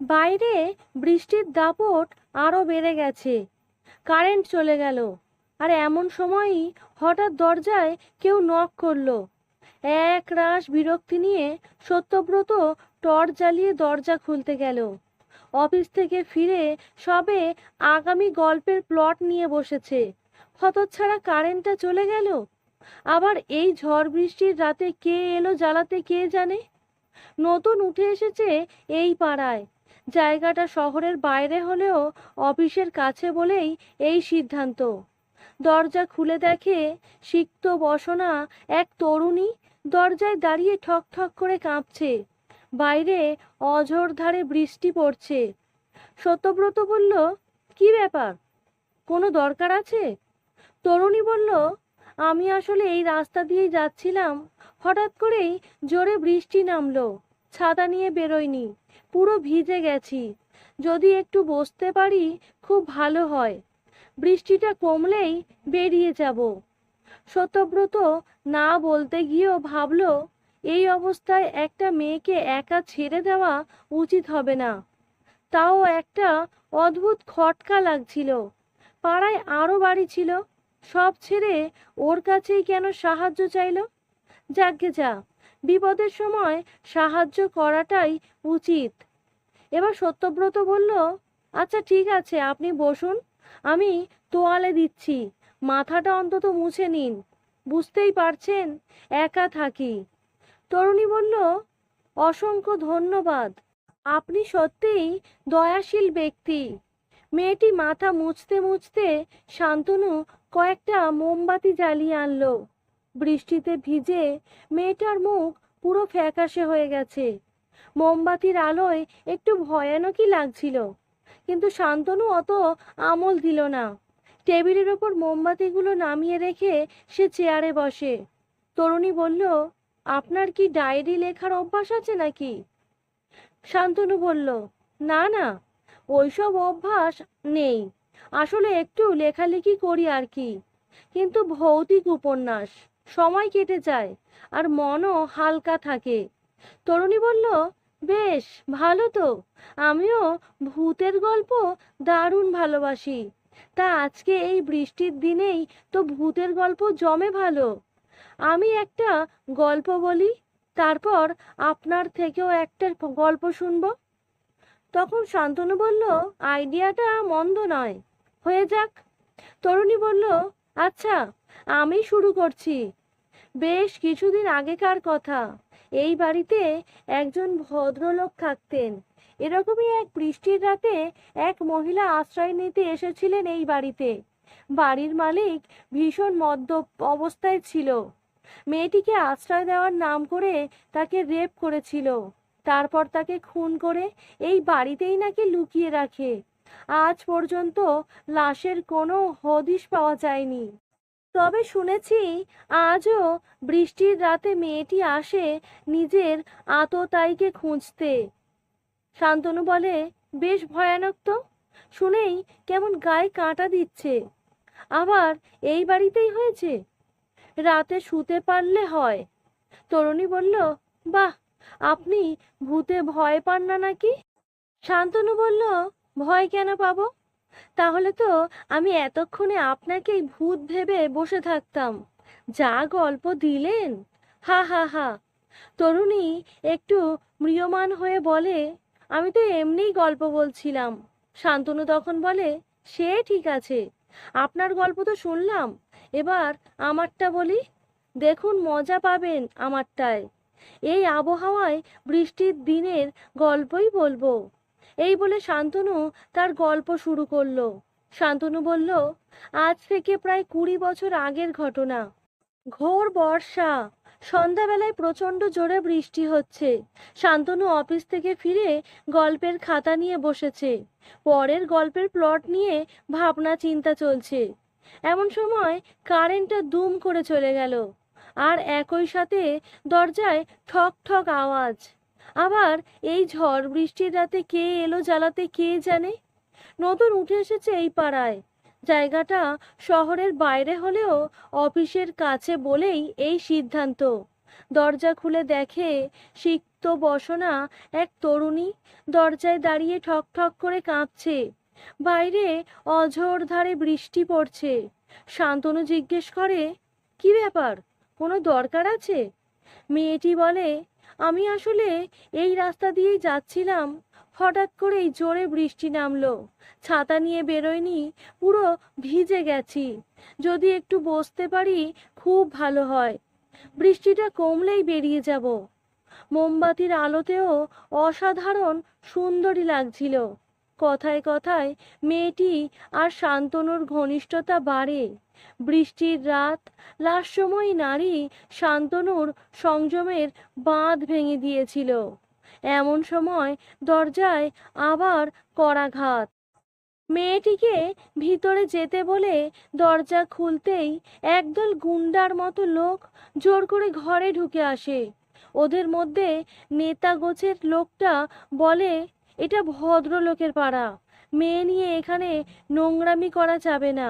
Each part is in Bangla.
বাইরে বৃষ্টির দাপট আরও বেড়ে গেছে। কারেন্ট চলে গেল। আর এমন সময়ই হঠাৎ দরজায় কেউ নক করল। এক রাশ বিরক্তি নিয়ে সত্যব্রত টর্চ জ্বালিয়ে দরজা খুলতে গেল। অফিস থেকে ফিরে সবে আগামী গল্পের প্লট নিয়ে বসেছে। হতচ্ছাড়া কারেন্টটা চলে গেল? আবার এই ঝড় বৃষ্টির রাতে কে এলো জ্বালাতে কে জানে? নতুন উঠে এসেছে এই পাড়ায়। জায়গাটা শহরের বাইরে হলেও অফিসের কাছে বলেই এই সিদ্ধান্ত। দরজা খুলে দেখে সিক্ত বসনা এক তরুণী দরজায় দাঁড়িয়ে ঠক ঠক করে কাঁপছে। বাইরে অঝোর ধারে বৃষ্টি পড়ছে। সত্যব্রত বলল, কি ব্যাপার? কোনো দরকার আছে? তরুণী বলল, আমি আসলে এই রাস্তা দিয়েই যাচ্ছিলাম। হঠাৎ করেই জোরে বৃষ্টি নামলো। ছাতা নিয়ে বেরোয়নি। পুরো ভিজে গেছি। যদি একটু বসতে পারি, খুব ভালো হয়। বৃষ্টিটা কমলেই বেরিয়ে যাব। সত্যব্রত না বলতে গিয়েও ভাবলো, এই অবস্থায় একটা মেয়েকে একা ছেড়ে দেওয়া উচিত হবে না। তাও একটা অদ্ভুত খটকা লাগছিল। পাড়ায় আরও বাড়ি ছিল। সব ছেড়ে ওর কাছেই কেন সাহায্য চাইলো? যাকে যা, বিপদের সময় সাহায্য করাটাই উচিত। এবার সত্যব্রত বলল আচ্ছা ঠিক আছে, আপনি বসুন। আমি তোয়ালে দিচ্ছি। মাথাটা অন্তত মুছে নিন। বুঝতেই পারছেন, একা থাকি। তরুণী বলল, অসংখ্য ধন্যবাদ। আপনি সত্যিই দয়াশীল ব্যক্তি। মেয়েটি মাথা মুছতে মুছতে শান্তনু কয়েকটা মোমবাতি জ্বালিয়ে আনলো। বৃষ্টিতে ভিজে মেয়েটার মুখ পুরো ফ্যাকাশে হয়ে গেছে। মোমবাতির আলোয় একটু ভয়ানকই লাগছিল। কিন্তু শান্তনু অত আমল দিল না। টেবিলের ওপর মোমবাতিগুলো নামিয়ে রেখে সে চেয়ারে বসে। তরুণী বলল, আপনার কি ডায়েরি লেখার অভ্যাস আছে নাকি? শান্তনু বলল, না না, ওইসব অভ্যাস নেই। আসলে একটু লেখালেখি করি আর কি। কিন্তু ভৌতিক উপন্যাস, সময় কেটে যায় আর মনও হালকা থাকে। তরুণী বলল, বেশ, ভালো তো। আমিও ভূতের গল্প দারুণ ভালোবাসি। তা আজকে এই বৃষ্টির দিনেই তো ভূতের গল্প জমে ভালো। আমি একটা গল্প বলি, তারপর আপনার থেকেও একটা গল্প শুনব? তখন শান্তনু বলল, আইডিয়াটা মন্দ নয়। হয়ে যাক। তরুণী বলল আচ্ছা আমি শুরু করছি। বেশ কিছুদিন আগেকার কথা। এই বাড়িতে একজন ভদ্রলোক থাকতেন। এরকমই এক বৃষ্টির রাতে এক মহিলা আশ্রয় নিতে এসেছিলেন এই বাড়িতে। বাড়ির মালিক ভীষণ মদ্যপ অবস্থায় ছিল। মেয়েটিকে আশ্রয় দেওয়ার নাম করে তাকে রেপ করেছিল। তারপর তাকে খুন করে এই বাড়িতেই নাকি লুকিয়ে রাখে। আজ পর্যন্ত লাশের কোনো হদিশ পাওয়া যায়নি। তবে শুনেছি আজও বৃষ্টির রাতে মেয়েটি আসে নিজের আততায়ীকে খুঁজতে। শান্তনু বলে, বেশ ভয়ানক তো। শুনেই কেমন গায়ে কাঁটা দিচ্ছে। আবার এই বাড়িতেই হয়েছে। রাতে শুতে পারলে হয়। তরুণী বলল, বাহ, আপনি ভূতে ভয় পান না নাকি? শান্তনু বলল, ভয় কেন পাবো? তাহলে তো আমি এতক্ষণে আপনাকেই ভূত ভেবে বসে থাকতাম। যা গল্প দিলেন? হা হা হা। তরুণী একটু ম্রিয়মান হয়ে বলে, আমি তো এমনিই গল্প বলছিলাম। শান্তনু তখন বলে, সে ঠিক আছে। আপনার গল্প তো শুনলাম। এবার আমারটা বলি। দেখুন, মজা পাবেন আমারটায়। এই আবহাওয়ায় বৃষ্টির দিনের গল্পই বলব। এই বলে শান্তনু তার গল্প শুরু করল। শান্তনু বলল, আজ থেকে প্রায় কুড়ি বছর আগের ঘটনা। ঘোর বর্ষা। সন্ধ্যাবেলায় প্রচণ্ড জোরে বৃষ্টি হচ্ছে। শান্তনু অফিস থেকে ফিরে গল্পের খাতা নিয়ে বসেছে। পরের গল্পের প্লট নিয়ে ভাবনা চিন্তা চলছে। এমন সময় কারেন্টটা দুম করে চলে গেল। আর একই সাথে দরজায় ঠক ঠক আওয়াজ। আবার এই ঝড় বৃষ্টির রাতে কে এলো জ্বালাতে কে জানে? নতুন উঠে এসেছে এই পাড়ায়। জায়গাটা শহরের বাইরে হলেও অফিসের কাছে বলেই এই সিদ্ধান্ত। দরজা খুলে দেখে সিক্ত বসনা এক তরুণী দরজায় দাঁড়িয়ে ঠক ঠক করে কাঁপছে। বাইরে অঝোর ধারে বৃষ্টি পড়ছে। শান্তনু জিজ্ঞেস করে, কি ব্যাপার? কোনো দরকার আছে? মেয়েটি বলে আমি আসলে এই রাস্তা দিয়েই যাচ্ছিলাম। হঠাৎ করেই জোরে বৃষ্টি নামলো। ছাতা নিয়ে বেরোয়নি, পুরো ভিজে গেছি। যদি একটু বসতে পারি, খুব ভালো হয়। বৃষ্টিটা কমলেই বেরিয়ে যাব। মোমবাতির আলোতেও অসাধারণ সুন্দরী লাগছিল। কথায় কথায় মেয়েটি আর শান্তনুর ঘনিষ্ঠতা বাড়ে। বৃষ্টির রাত লাস্যময়ী নারী শান্তনুর সংযমের বাঁধ ভেঙে দিয়েছিল। এমন সময় দরজায় আবার করাঘাত মেয়েটিকে ভিতরে যেতে বলে দরজা খুলতেই একদল গুন্ডার মতো লোক জোর করে ঘরে ঢুকে আসে। ওদের মধ্যে নেতা গোছের লোকটা বলে, এটা ভদ্রলোকের পাড়া। মেয়ে নিয়ে এখানে নোংরামি করা যাবে না।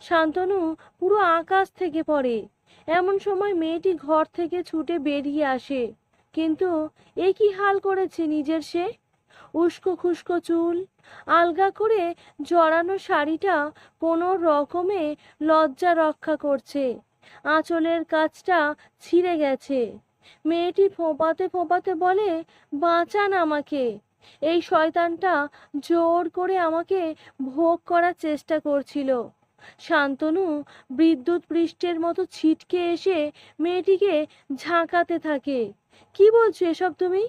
শান্তনু পুরো আকাশ থেকে পড়ে। এমন সময় মেয়েটি ঘর থেকে ছুটে বেরিয়ে আসে। কিন্তু এ কি হাল করেছে নিজের সে? উস্কো খুস্কো চুল, আলগা করে জড়ানো শাড়িটা কোনো রকমে লজ্জা রক্ষা করছে। আঁচলের কাজটা ছিঁড়ে গেছে। মেয়েটি ফোঁপাতে ফোঁপাতে বলে, বাঁচান আমাকে। এই শয়তানটা জোর করে আমাকে ভোগ করার চেষ্টা করছিল। শান্তনু বিদ্যুৎ পৃষ্ঠের মতো ছিটকে এসে মেয়েটিকে ঝাঁকাতে থাকে। কি বলছো এসব তুমি?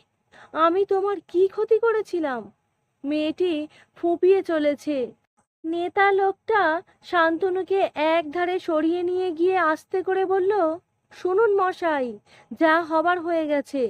আমি তোমার কি ক্ষতি করেছিলাম? মেয়েটি ফুঁপিয়ে চলেছে। নেতা লোকটা শান্তনুকে এক ধারে সরিয়ে নিয়ে গিয়ে আস্তে করে বলল, শুনুন মশাই, যা হবার হয়ে গেছে।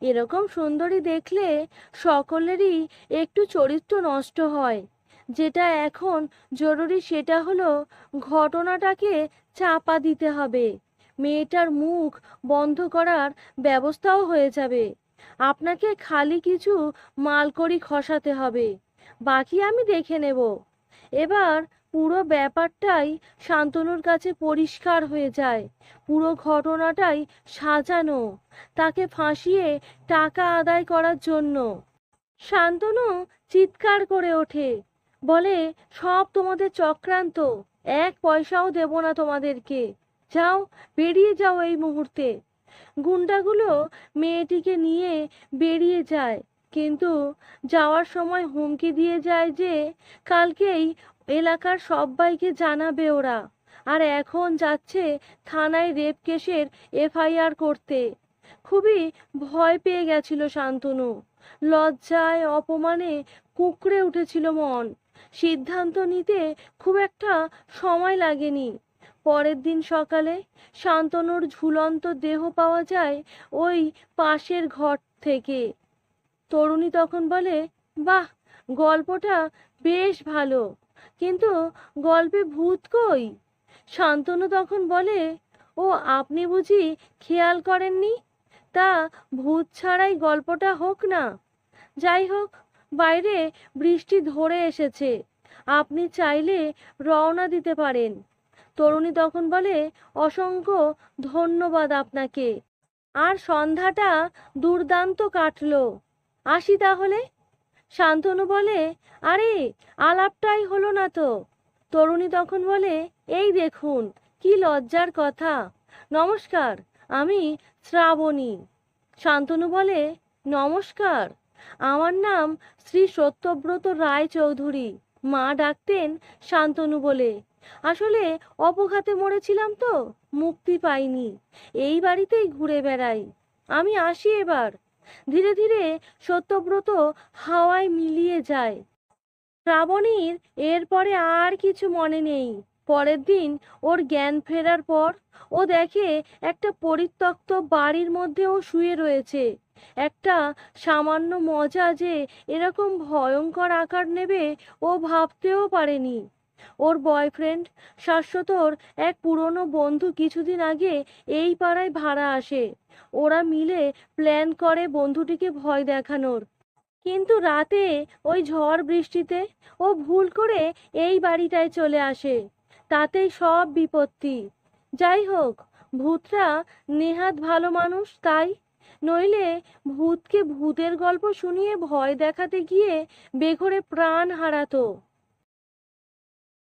এরকম সুন্দরী দেখলে সকলেরই একটু চরিত্র নষ্ট হয়। যেটা এখন জরুরি সেটা হলো ঘটনাটাকে চাপা দিতে হবে। মেয়েটার মুখ বন্ধ করার ব্যবস্থাও হয়ে যাবে। আপনাকে খালি কিছু মালকড়ি খসাতে হবে। বাকি আমি দেখে নেব। এবার পুরো ব্যাপারটাই শান্তনুর কাছে পরিষ্কার হয়ে যায়। পুরো ঘটনাটাই সাজানো। তাকে ফাঁসিয়ে টাকা আদায় করার জন্য। শান্তনু চিৎকার করে ওঠে। বলে, সব তোমাদের চক্রান্ত, এক পয়সাও দেব না তোমাদেরকে। যাও, বেরিয়ে যাও এই মুহূর্তে। গুন্ডাগুলো মেয়েটিকে নিয়ে বেরিয়ে যায়, কিন্তু যাওয়ার সময় হুমকি দিয়ে যায় যে, কালকেই এলাকার সবাইকে জানাবে ওরা। আর এখন যাচ্ছে থানায় রেপ কেসের এফআইআর করতে। খুবই ভয় পেয়ে গেছিল শান্তনু। লজ্জায়, অপমানে কুঁকড়ে উঠেছিল মন। সিদ্ধান্ত নিতে খুব একটা সময় লাগেনি। পরের দিন সকালে শান্তনুর ঝুলন্ত দেহ পাওয়া যায় ওই পাশের ঘর থেকে। তরুণী তখন বলে, বাহ, গল্পটা বেশ ভালো। কিন্তু গল্পে ভূত কই? শান্তনু তখন বলে, ও, আপনি বুঝি খেয়াল করেননি? তা ভূত ছাড়াই গল্পটা হোক না। যাই হোক বাইরে বৃষ্টি ধরে এসেছে। আপনি চাইলে রওনা দিতে পারেন। তরুণী তখন বলে, অসংখ্য ধন্যবাদ আপনাকে। আর সন্ধ্যাটা দুর্দান্ত কাটলো। আসি তাহলে? শান্তনু বলে, আরে, আলাপটাই হলো না তো। তরুণী তখন বলে, এই দেখুন, কি লজ্জার কথা। নমস্কার, আমি শ্রাবণী। শান্তনু বলে, নমস্কার। আমার নাম শ্রী সত্যব্রত রায় চৌধুরী মা ডাকতেন শান্তনু বলে। আসলে অপঘাতে মরেছিলাম তো, মুক্তি পাইনি। এই বাড়িতেই ঘুরে বেড়াই। আমি আসি এবার। ধীরে ধীরে সত্যব্রত হাওয়ায় মিলিয়ে যায়। শ্রাবণীর এরপরে আর কিছু মনে নেই। পরের দিন ওর জ্ঞান ফেরার পর ও দেখে একটা পরিত্যক্ত বাড়ির মধ্যে ও শুয়ে রয়েছে। একটা সামান্য মজা যে এরকম ভয়ঙ্কর আকার নেবে ও ভাবতেও পারেনি। ওর বয়ফ্রেন্ড শাশ্বতর এক পুরনো বন্ধু কিছুদিন আগে এই পাড়ায় ভাড়া আসে। ওরা মিলে প্ল্যান করে বন্ধুটিকে ভয় দেখানোর। কিন্তু রাতে ওই ঝড় বৃষ্টিতে ও ভুল করে এই বাড়িটায় চলে আসে। তাতেই সব বিপত্তি। যাই হোক, ভূতরা নেহাত ভালো মানুষ, তাই? নইলে ভূতকে ভূতের গল্প শুনিয়ে ভয় দেখাতে গিয়ে বেঘরে প্রাণ হারাতো।